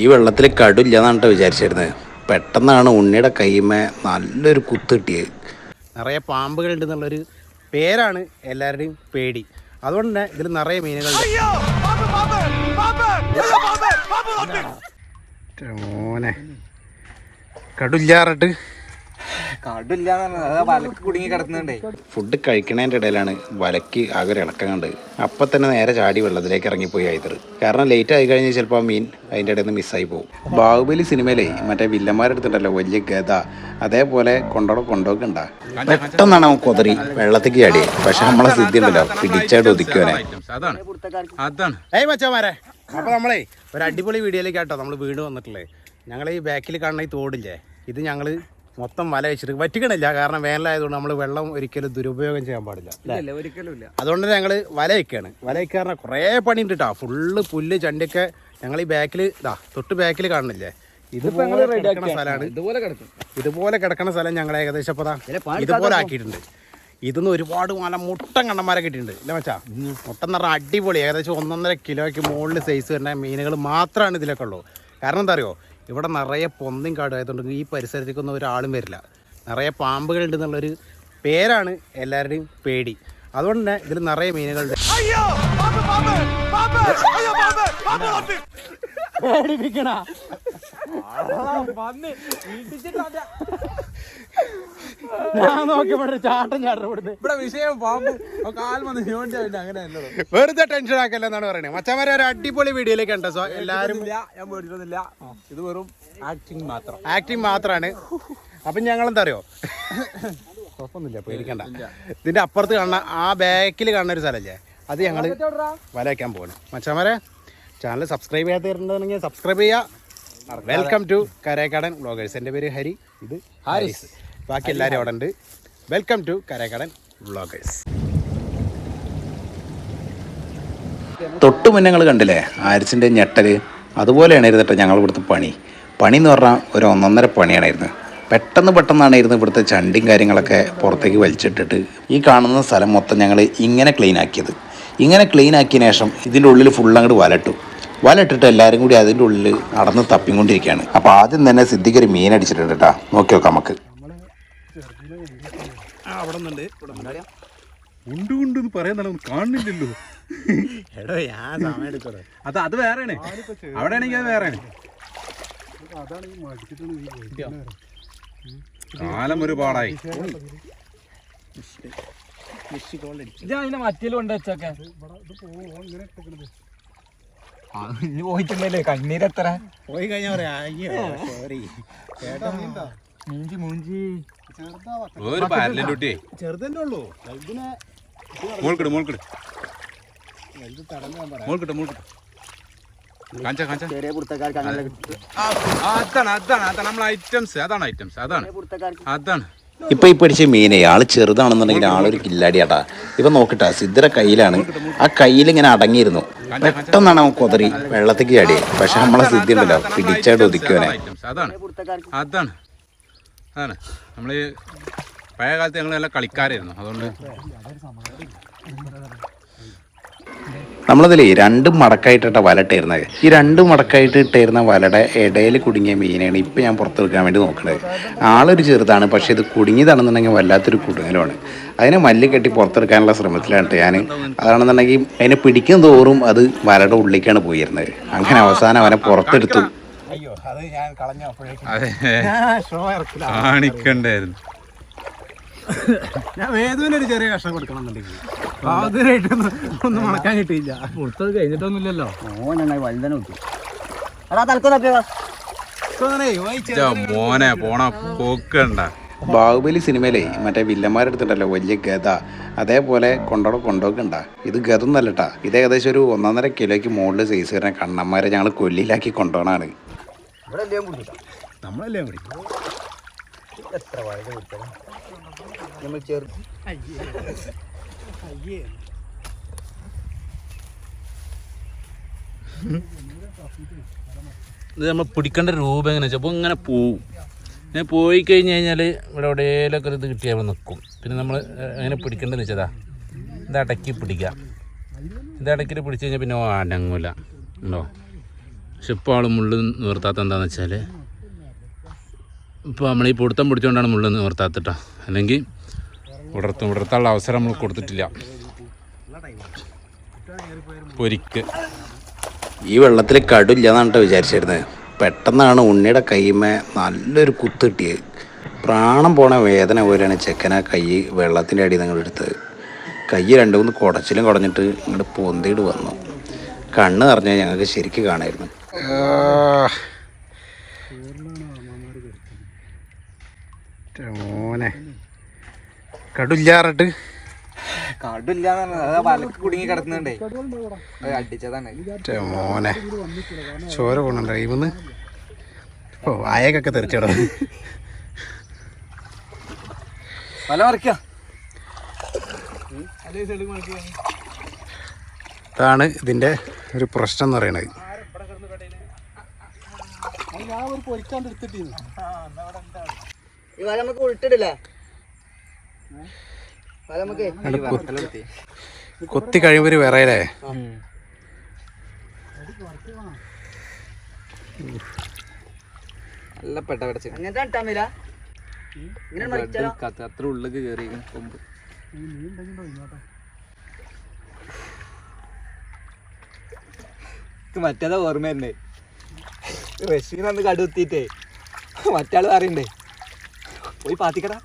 ഈ വെള്ളത്തിൽ കടില്ലെന്നാണ് എന്നാണ് വിചാരിച്ചിരുന്നത് പെട്ടെന്നാണ് ഉണ്ണിയുടെ കൈമേ നല്ലൊരു കുത്ത് കിട്ടിയത്. നിറയെ പാമ്പുകളുണ്ട് എന്നുള്ളൊരു പേരാണ് എല്ലാവരുടെയും പേടി. അതുകൊണ്ട് തന്നെ ഇതിൽ നിറയെ മീനുകളുണ്ട്. മോനെ. കടുല്ലാറിട്ട് ഫുഡ് കഴിക്കണതിന്റെ ഇടയിലാണ് വലക്ക് ആകെ ഇളക്കം കണ്ട് അപ്പം തന്നെ നേരെ ചാടി വെള്ളത്തിലേക്ക് ഇറങ്ങിപ്പോയി ഐതർ കാരണം ലേറ്റ് ആയി കഴിഞ്ഞാൽ ചിലപ്പോൾ മീൻ അതിന്റെ ഇടയിൽ നിന്ന് മിസ്സായി പോകും. ബാഹുബലി സിനിമയിലെ മറ്റേ വില്ലന്മാരെടുത്തിട്ടല്ലോ വലിയ ഗത അതേപോലെ കൊണ്ടോടെ കൊണ്ടോക്കണ്ട പെട്ടെന്നാണ് അവൻ കൊതറി വെള്ളത്തേക്ക് ചാടി പക്ഷെ നമ്മളെ സ്ഥിതി ഉണ്ടല്ലോ പിടിച്ചായിട്ട് ഒതുക്കുവാനെ അതാണ്. അതാണ്. ഏയ് മച്ചാമാരെ അപ്പോൾ നമ്മളേ ഒരു അടിപൊളി വീഡിയോയിലേക്ക് കേട്ടോ നമ്മൾ വീട് വന്നിട്ടില്ലേ ഞങ്ങൾ ഈ ബാക്കിൽ കാണുന്ന ഈ തോടില്ലേ ഇത് ഞങ്ങൾ മൊത്തം വല വെച്ചിട്ട് വറ്റിക്കണില്ല. കാരണം വേനലായതുകൊണ്ട് നമ്മൾ വെള്ളം ഒരിക്കലും ദുരുപയോഗം ചെയ്യാൻ പാടില്ല? ഒരിക്കലും അതുകൊണ്ട് ഞങ്ങൾ വല വയ്ക്കുകയാണ് വല വയ്ക്കുക പറഞ്ഞാൽ കുറേ പണി ഉണ്ട് കേട്ടോ ഫുള്ള് പുല്ല് ചണ്ടിയൊക്കെ ഞങ്ങൾ ഈ ബാക്കിൽ ഇതാ തൊട്ട് ബാക്കിൽ കാണുന്നില്ലേ? ഇതുപോലെ കിടക്കണ സ്ഥലമാണ്. ഇതുപോലെ കിടക്കും. ഇതുപോലെ കിടക്കുന്ന സ്ഥലം ഞങ്ങൾ ഏകദേശം ഇപ്പൊ ഇതുപോലെ ആക്കിയിട്ടുണ്ട്. ഇതിന്ന് ഒരുപാട് നല്ല മുട്ടൻ കണ്ണന്മാരെ കിട്ടിയിട്ടുണ്ട് ഇല്ല മച്ചാ? മുട്ടൻ എന്ന് പറഞ്ഞാൽ അടിപൊളി. ഏകദേശം ഒന്നൊന്നര കിലോയ്ക്ക് മുകളിൽ സൈസ് വരുന്ന മീനുകൾ മാത്രമാണ് ഇതിലൊക്കെ ഉള്ളൂ. കാരണം എന്താ അറിയോ? ഇവിടെ നിറയെ പൊന്തും കാടും ആയതുകൊണ്ട് ഈ പരിസരത്തേക്കൊന്നും ഒരാളും വരില്ല. നിറയെ പാമ്പുകളുണ്ട് എന്നുള്ളൊരു പേരാണ് എല്ലാവരുടെയും പേടി. അതുകൊണ്ട് തന്നെ ഇതിൽ നിറയെ മീനുകളുണ്ട്. പേടിപ്പിക്കണ. ഞാൻ നോക്കിയപ്പോഴേ ചാട്ടം ചാട്ടം ഇവിടുന്ന് ഇവിടെ വിഷയം പാമ്പ്. കാൽ വന്ന് ചോണ്ടി അങ്ങനെ അല്ലോ വെറുതെ ടെൻഷൻ ആക്കല്ല എന്നാണ് പറയുന്നത് മച്ചന്മാരെ ഒരു അടിപൊളി വീഡിയോയിലേക്ക് ഉണ്ടോ സോ എല്ലാരും ഞാൻ പേടിച്ചിട്ടൊന്നുമില്ല ഇത് വെറും ആക്ടിങ് മാത്രം. ആക്ടിങ് മാത്രമാണ് അപ്പൊ ഞങ്ങൾ എന്താ അറിയോ കുഴപ്പമൊന്നുമില്ല പേടിക്കണ്ട. ഇതിന്റെ അപ്പുറത്ത് കാണുന്ന ആ ബാക്കിൽ കാണുന്ന ഒരു സ്ഥലമല്ലേ അത് ഞങ്ങൾ വല വയ്ക്കാൻ പോകണം മച്ചന്മാരെ ചാനൽ സബ്സ്ക്രൈബ് ചെയ്യാത്തിട്ടുണ്ടെങ്കിൽ സബ്സ്ക്രൈബ് ചെയ്യുക വെൽക്കം ടു കരേക്കടൻ വ്ളോഗേഴ്സ് എന്റെ പേര് ഹരി ഇത് ഹാരിസ്. ബാക്കി എല്ലാവരും അവിടെ ഉണ്ട് വെൽക്കം ടു കരേക്കടൻ വ്ളോഗേഴ്സ് തൊട്ട് മുന്നേ ഞങ്ങൾ കണ്ടില്ലേ ആരിസിന്റെ ഞെട്ടൽ? അതുപോലെയാണ് ഇരുന്നിട്ട് ഞങ്ങൾ ഇവിടുത്തെ പണി. പണി എന്ന് പറഞ്ഞാൽ ഒരു ഒന്നൊന്നര പണിയാണായിരുന്നു. പെട്ടെന്ന് പെട്ടെന്നാണ് ഇരുന്ന് ഇവിടുത്തെ ചണ്ടിയും കാര്യങ്ങളൊക്കെ പുറത്തേക്ക് വലിച്ചിട്ടിട്ട്. ഈ കാണുന്ന സ്ഥലം മൊത്തം ഞങ്ങൾ ഇങ്ങനെ ക്ലീൻ ആക്കിയത്. ഇങ്ങനെ ക്ലീൻ ആക്കിയതിന് ശേഷം ഇതിന്റെ ഉള്ളിൽ ഫുൾ അങ്ങോട്ട് വലട്ടു. വലട്ടിട്ട് എല്ലാവരും കൂടി അതിന്റെ ഉള്ളിൽ നടന്ന് തപ്പിക്കൊണ്ടിരിക്കുകയാണ്. അപ്പോൾ ആദ്യം തന്നെ സിദ്ധിക്ക് ഒരു മീൻ അടിച്ചിട്ടുണ്ട് കേട്ടോ നോക്കി നോക്കാം നമുക്ക്. അവിടെ ഉണ്ട് ഉണ്ട് എന്ന് പറയാൻ കാണുന്നില്ലല്ലോ. എടോ ഞാൻ സമയം എടുക്കണോ അത് അത് വേറെയാണ്. അവിടെ ആണെങ്കിൽ അത് വേറെയാണ്. കാലം ഒരുപാടായി. ഇത് അതിന്റെ മറ്റേ ഉണ്ട് വെച്ചൊക്കെ. ഇനി പോയിട്ടുണ്ടല്ലേ കണ്ണീരെത്ര പോയി കഴിഞ്ഞാൽ പറയാ അയ്യോ സോറി ചേട്ടാ മൂഞ്ചി മൂഞ്ചി. ഒരു കുട്ടിയെ ചെറുതന്നെ ഉള്ളൂ. ഇതിനെ മോൾക്കിട് മോൾക്കിട്. മോൾക്കിട്ട് മോൾക്കിട്ട് കാഞ്ച കാഞ്ച ചെറിയ പുറത്തക്കാർക്ക് അങ്ങനെ ആ, അതാണ് അതാണ് അതാണ് നമ്മളെ ഐറ്റംസ് അതാണ് ഐറ്റംസ് അതാണ്. പുറത്തക്കാർക്ക്. അതാണ്. ഇപ്പൊ ഈ പിടിച്ച മീനെ ആൾ ചെറുതാണെന്നുണ്ടെങ്കിൽ ആളൊരു കില്ലാടിയാട്ടാ. ഇപ്പൊ നോക്കിട്ടാ സിദ്ധര കയ്യിലാണ്. ആ കയ്യിൽ ഇങ്ങനെ അടങ്ങിയിരുന്നു. പെട്ടെന്നാണ് അവൻ കൊതറി വെള്ളത്തേക്ക് ചാടിയത് പക്ഷെ നമ്മളെ സ്ഥിതി ഉണ്ടല്ലോ പിടിച്ചായിട്ട് ഒതുക്കുവനെ. അതാണ് അതാണ്. അതാണ്. നമ്മൾ പഴയ കാലത്ത് ഞങ്ങൾ നല്ല കളിക്കാരായിരുന്നു. അതുകൊണ്ട് നമ്മളതിലേ രണ്ട് മടക്കായിട്ടിട്ട വല ഇട്ടായിരുന്നത് ഈ രണ്ട് മടക്കായിട്ട് ഇട്ടിരുന്ന വലയുടെ ഇടയിൽ കുടുങ്ങിയ മീനാണ് ഇപ്പോൾ ഞാൻ പുറത്ത് വെക്കാൻ വേണ്ടി നോക്കുന്നത് ആളൊരു ചെറുതാണ് പക്ഷേ ഇത് കുടുങ്ങിയതാണെന്നുണ്ടെങ്കിൽ വല്ലാത്തൊരു കുടുങ്ങലാണ്. അതിനെ മല്ല് കെട്ടി പുറത്തെടുക്കാനുള്ള ശ്രമത്തിലാണ് ഞാൻ അതാണെന്നുണ്ടെങ്കിൽ അതിനെ പിടിക്കും തോറും അത് വലയുടെ ഉള്ളിലേക്കാണ് പോയിരുന്നത്. അങ്ങനെ അവസാനം അവനെ പുറത്തെടുത്തു. അയ്യോ അത് ഞാൻ കളഞ്ഞു കാണിക്കണ്ടായിരുന്നു. ഞാൻ വേദന ഒരു ചെറിയ കഷ്ണം കൊടുക്കണം എന്നുണ്ടെങ്കിൽ ബാധുരായിട്ടൊന്നും ഒന്നും മണക്കാൻ കിട്ടിയില്ല. കൊടുത്തത് കഴിഞ്ഞിട്ടൊന്നുമില്ലല്ലോ. ഓ നന്നായി വലുതന്നെ കിട്ടി തലക്കൊന്നും അപ്പിയോ മോനെ പോണ പോക്കണ്ട. ബാഹുബലി സിനിമയിലെ മറ്റേ വില്ലന്മാരെടുത്തിട്ടല്ലോ വലിയ ഗത അതേപോലെ കൊണ്ടോടെ കൊണ്ടോക്കണ്ട. ഇത് ഗതൊന്നല്ലട്ടാ ഇത് ഏകദേശം ഒരു ഒന്നൊന്നര കിലോയ്ക്ക് മുകളിൽ സൈസ് വരുന്ന കണ്ണന്മാരെ ഞങ്ങൾ കൊല്ലിയിലാക്കി കൊണ്ടുപോകണാണ് നമ്മളല്ലേ എത്ര വഴുത കുടിക്കണം നമ്മൾ ചേർത്ത് ഇത് നമ്മൾ പിടിക്കേണ്ട രൂപം എങ്ങനെ വെച്ചാൽ അപ്പോൾ ഇങ്ങനെ പോവും. ഇങ്ങനെ പോയി കഴിഞ്ഞ് കഴിഞ്ഞാൽ ഇവിടെ എവിടെയെങ്കിലൊക്കെ ഇത് കിട്ടിയാൽ അവിടെ നിൽക്കും പിന്നെ നമ്മൾ എങ്ങനെ പിടിക്കേണ്ടതെന്ന് വെച്ചതാ. ഇത് അടക്കി പിടിക്കാം ഇത് അടക്കിട്ട് പിടിച്ച് കഴിഞ്ഞാൽ പിന്നെ അനങ്ങൂല. ഉണ്ടോ? പക്ഷെ ഇപ്പോൾ ആൾ മുള്ളിൽ നിർത്താത്ത എന്താണെന്ന് വെച്ചാൽ ഇപ്പോൾ നമ്മൾ ഈ പൊടുത്തം പിടിച്ചുകൊണ്ടാണ് മുള്ളു നിവർത്താത്തിട്ട അല്ലെങ്കിൽ ഉടർത്തും ഉടർത്താനുള്ള അവസരം നമ്മൾ കൊടുത്തിട്ടില്ല. പൊരിക്ക്. ഈ വെള്ളത്തിൽ കടില്ല എന്നാണ് വിചാരിച്ചിരുന്നത് പെട്ടെന്നാണ് ഉണ്ണിയുടെ കൈമേ നല്ലൊരു കുത്ത് കിട്ടിയത് പ്രാണം പോണ വേദന പോലെയാണ് ചെക്കന കൈ വെള്ളത്തിന്റെ അടിയിൽ നിങ്ങൾ എടുത്തത്. കൈ രണ്ട് മൂന്ന് കുടച്ചിലും കുടഞ്ഞിട്ട് ഇങ്ങോട്ട് പൊന്തിയിട്ട് വന്നു. കണ്ണ് നിറഞ്ഞാൽ ഞങ്ങൾക്ക് ശരിക്ക് കാണായിരുന്നു. മോനെ. കടുല്ലാറട്ട്. കുടുങ്ങി കിടക്കുന്നുണ്ടേ. അത് അടിച്ചതാണ്. മോനെ. ചോര കൊണ്ടുണ്ടോ ഇവന്ന് ഓ വായക്കൊക്കെ തെറിച്ചടോ വല മറിക്ക ഇതാണ് ഇതിന്റെ ഒരു പ്രശ്നം എന്ന് പറയുന്നത് ഈ വല നമുക്ക് ഉൾട്ടിടില്ലേ വല നമുക്ക് അങ്ങട് കുത്തി കുത്തി കഴിയുമ്പോൾ ഒരു വിറയലേ നല്ല പെട്ട പിടച്ച്. അങ്ങനത്തെ ഇട്ടാമില്ല അത്ര ഉള്ളിക്ക് കയറി കൊമ്പ്. മറ്റേതാ ഓർമ്മ തന്നെ റഷീൻ അന്ന് കടുത്തിട്ടേ മറ്റാൾ പറയണ്ടേ പോയി പാത്തിക്കടാ.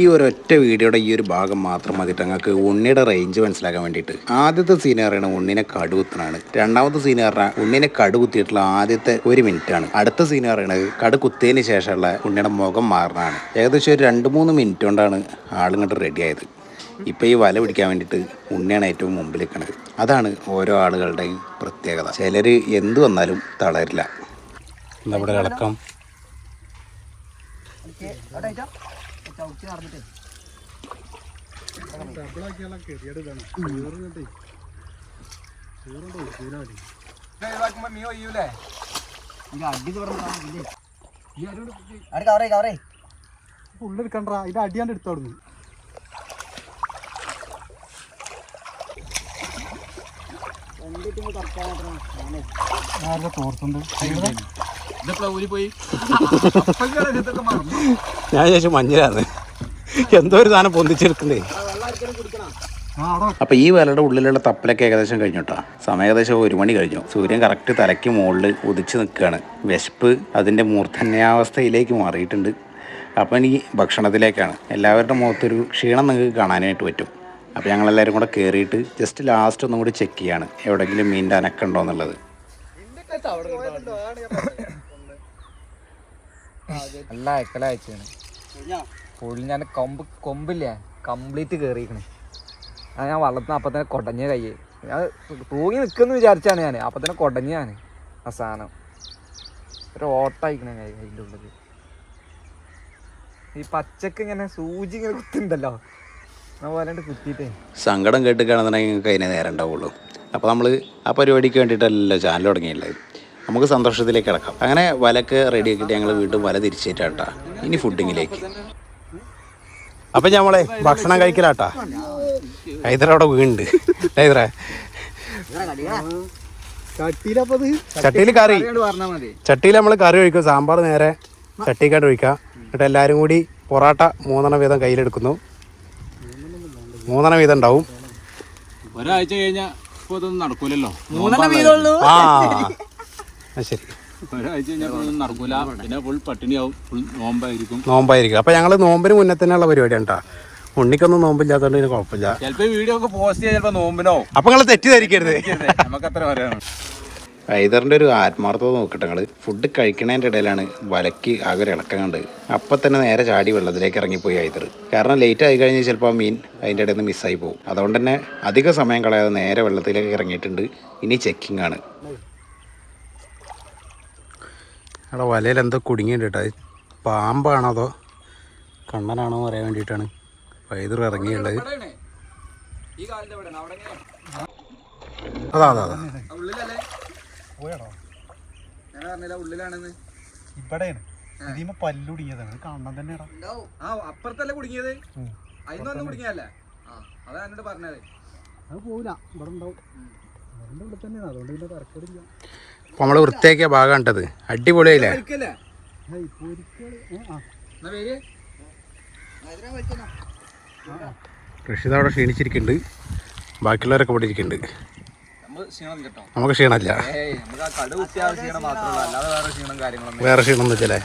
ഈ ഒരൊറ്റ വീഡിയോയുടെ ഈ ഒരു ഭാഗം മാത്രം മതിട്ട് ഞങ്ങൾക്ക് ഉണ്ണിയുടെ റേഞ്ച് മനസ്സിലാക്കാൻ വേണ്ടിയിട്ട്. ആദ്യത്തെ സീൻ പറയുന്നത് ഉണ്ണിനെ കടുകുത്തനാണ്. രണ്ടാമത്തെ സീൻ പറഞ്ഞാൽ ഉണ്ണിനെ കടുകുത്തിയിട്ടുള്ള ആദ്യത്തെ ഒരു മിനിറ്റ് ആണ്. അടുത്ത സീൻ പറയുന്നത് കടുകുത്തിയതിന് ശേഷമുള്ള ഉണ്ണിയുടെ മുഖം മാറുന്നതാണ്. ഏകദേശം ഒരു രണ്ട് മൂന്ന് മിനിറ്റ് കൊണ്ടാണ് ആളിങ്ങോട്ട് റെഡി ആയത്. ഇപ്പം ഈ വല പിടിക്കാൻ വേണ്ടിയിട്ട് ഉണ്ണിയാണ് ഏറ്റവും മുമ്പിൽ നിൽക്കുന്നത് അതാണ് ഓരോ ആളുകളുടെയും പ്രത്യേകത. ചിലർ എന്ത് വന്നാലും തളരില്ല. നമ്മുടെ അടക്കം ഇളക്കം? അവിടെ കവറേ കവറേ ഉള്ളെടുക്കണ്ട ഇത് അടിയാണ്ട് എടുത്തോടുന്നു ഞാൻ ചേച്ചി മഞ്ഞിലാണ് എന്തോ ഒരു സാധനം പൊന്തിച്ചെടുക്കണ്ടേ അപ്പൊ ഈ വലയുടെ ഉള്ളിലുള്ള തപ്പലൊക്കെ ഏകദേശം കഴിഞ്ഞു കേട്ടോ. സമയം ഏകദേശം ഒരു മണി കഴിഞ്ഞു. സൂര്യൻ കറക്റ്റ് തലയ്ക്ക് മുകളിൽ ഉദിച്ചു നിൽക്കുകയാണ്. വിശപ്പ് അതിന്റെ മൂർധന്യാവസ്ഥയിലേക്ക് മാറിയിട്ടുണ്ട്. അപ്പം എനിക്ക് ഭക്ഷണത്തിലേക്കാണ്. എല്ലാവരുടെ മുഖത്തൊരു ക്ഷീണം നിങ്ങൾക്ക് കാണാനായിട്ട് പറ്റും. അപ്പോൾ ഞങ്ങളെല്ലാവരും കൂടെ കയറിയിട്ട് ജസ്റ്റ് ലാസ്റ്റ് ഒന്നും കൂടി ചെക്ക് ചെയ്യാണ്. എവിടെയെങ്കിലും മീനിന്റെ അനക്കുണ്ടോ എന്നുള്ളത്. ഞാൻ കൊമ്പ് കൊമ്പില്ലേ? കംപ്ലീറ്റ് കയറിയിരിക്കണേ അത് ഞാൻ വള്ളത്തിന് അപ്പം തന്നെ കൊടഞ്ഞ കയ്യേ ഞാൻ തൂങ്ങി നിൽക്കുമെന്ന് വിചാരിച്ചാണ് ഞാൻ അപ്പം തന്നെ കൊടഞ്ഞ ഞാൻ ആ സാധനം. ഒരു ഓട്ടായിക്കണേ കൈ അതിന്റെ ഈ പച്ചക്ക് ഇങ്ങനെ സൂചി ഇങ്ങനെ കുത്തുണ്ടല്ലോ. സങ്കടം കേട്ട് കാണുന്നുണ്ടെങ്കിൽ നിങ്ങൾക്ക് അതിനെ നേരം ഉണ്ടാവുള്ളൂ. അപ്പോൾ നമ്മൾ ആ പരിപാടിക്ക് വേണ്ടിട്ടല്ല ചാനൽ തുടങ്ങിയുള്ളത് നമുക്ക് സന്തോഷത്തിലേക്ക് കിടക്കാം. അങ്ങനെ വലക്ക് റെഡി ആക്കിയിട്ട് ഞങ്ങൾ വീണ്ടും വല തിരിച്ചേറ്റാട്ടാ ഇനി ഫുഡിങ്ങിലേക്ക് അപ്പം ഞമ്മളെ ഭക്ഷണം കഴിക്കലാട്ടാ. ഹൈദരവിടെ വീണ്ട് ഹൈദ്ര. ചട്ടിയിൽ കറി. ചട്ടിയിൽ നമ്മൾ കറി ഒഴിക്കും. സാമ്പാർ നേരെ ചട്ടിക്കാണ്ട് ഒഴിക്കുക എന്നിട്ട് എല്ലാവരും കൂടി പൊറോട്ട മൂന്നെണ്ണം വീതം കയ്യിലെടുക്കുന്നു. മൂന്നെണ്ണം വീതം ഉണ്ടാവും ഒരാഴ്ച കഴിഞ്ഞാൽ ഇപ്പോൾ ഇതൊന്നും നടക്കൂലല്ലോ. മൂന്നെണ്ണം വീതമുള്ളൂ. ആ ആ, ശരി. ഒരാഴ്ച കഴിഞ്ഞാൽ ഇതൊന്നും നടക്കൂല. പിന്നെ ഫുൾ പട്ടിണിയാവും. ഫുൾ നോമ്പായിരിക്കും. നോമ്പായിരിക്കും. ഞങ്ങൾ നോമ്പിന് മുന്നേ തന്നെയുള്ള പരിപാടി ഉണ്ടാ ഉണ്ണിക്കൊന്നും നോമ്പില്ലാത്തതുകൊണ്ട് കുഴപ്പമില്ല. ചിലപ്പോ വീഡിയോ ഒക്കെ പോസ്റ്റ് ചെയ്യാൻ നോമ്പിനോ? അപ്പൊ നിങ്ങൾ തെറ്റിദ്ധരിക്കരുത്. നമുക്ക് അത്ര പറയാനാണ് ഹൈദറിന്റെ ഒരു ആത്മാർത്ഥത നോക്കട്ടെ ഞങ്ങൾ ഫുഡ് കഴിക്കണതിന്റെ ഇടയിലാണ് വലയ്ക്ക് ആകെ ഒരു ഇളക്കം കണ്ട്. അപ്പം തന്നെ നേരെ ചാടി വെള്ളത്തിലേക്ക് ഇറങ്ങിപ്പോയി ഹൈദർ കാരണം ലേറ്റ് ആയി കഴിഞ്ഞാൽ ചിലപ്പോൾ മീൻ അതിന്റെ ഇടയിൽ നിന്ന് മിസ്സായി പോകും അതുകൊണ്ട് തന്നെ അധിക സമയം കളയാതെ നേരെ വെള്ളത്തിലേക്ക് ഇറങ്ങിയിട്ടുണ്ട്. ഇനി ചെക്കിംഗ് ആണ്. അവിടെ വലയിൽ എന്തോ കുടുങ്ങിയിട്ടുണ്ട് അത് പാമ്പാണോ അതോ കണ്ണനാണോ എന്ന് പറയാൻ വേണ്ടിയിട്ടാണ് വൈദ്യുർ ഇറങ്ങിയുള്ളത്. ഈ കാലിന്റെ അവിടെ അവിടെ അതാ അതാ അതാ. ഉള്ളിലല്ലേ ഞാൻ പറഞ്ഞില്ല ഉള്ളിലാണെന്ന്. ഇവിടെയാണ്. ഇതിമ പല്ലുടിയതാണ് കാണാൻ തന്നെയാടാ. ആ അപ്പുറത്തല്ലേ കുടുങ്ങിയത്? അതിന്ന് വന്ന് കുടുങ്ങിയല്ലേ ആ അതാ എന്നോട് പറഞ്ഞത്. അത് പോവില്ല. ഇവിടെ ഉണ്ടാവും. ഇവിടെ ഇവിടെ തന്നെ അതുകൊണ്ട് ഇതിന്റെ തിരക്കേടില്ല അപ്പോൾ നമ്മൾ വൃത്തിയാക്കിയ ഭാഗം കണ്ടത്. അടിപൊളിയായില്ലേ? റഷീദ് അവിടെ ക്ഷീണിച്ചിരിക്കുന്നുണ്ട്. ബാക്കിയുള്ളവരൊക്കെ ഇവിടെ ഇരിക്കുന്നുണ്ട്. നമുക്ക് ക്ഷീണമില്ല. വേറെ ക്ഷീണം വെച്ചല്ലേ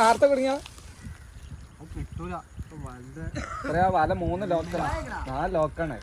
നേരത്തെ കുടുങ്ങിയ? വല മൂന്ന് ലോക്കാണ് നാല് ലോക്കാണ്.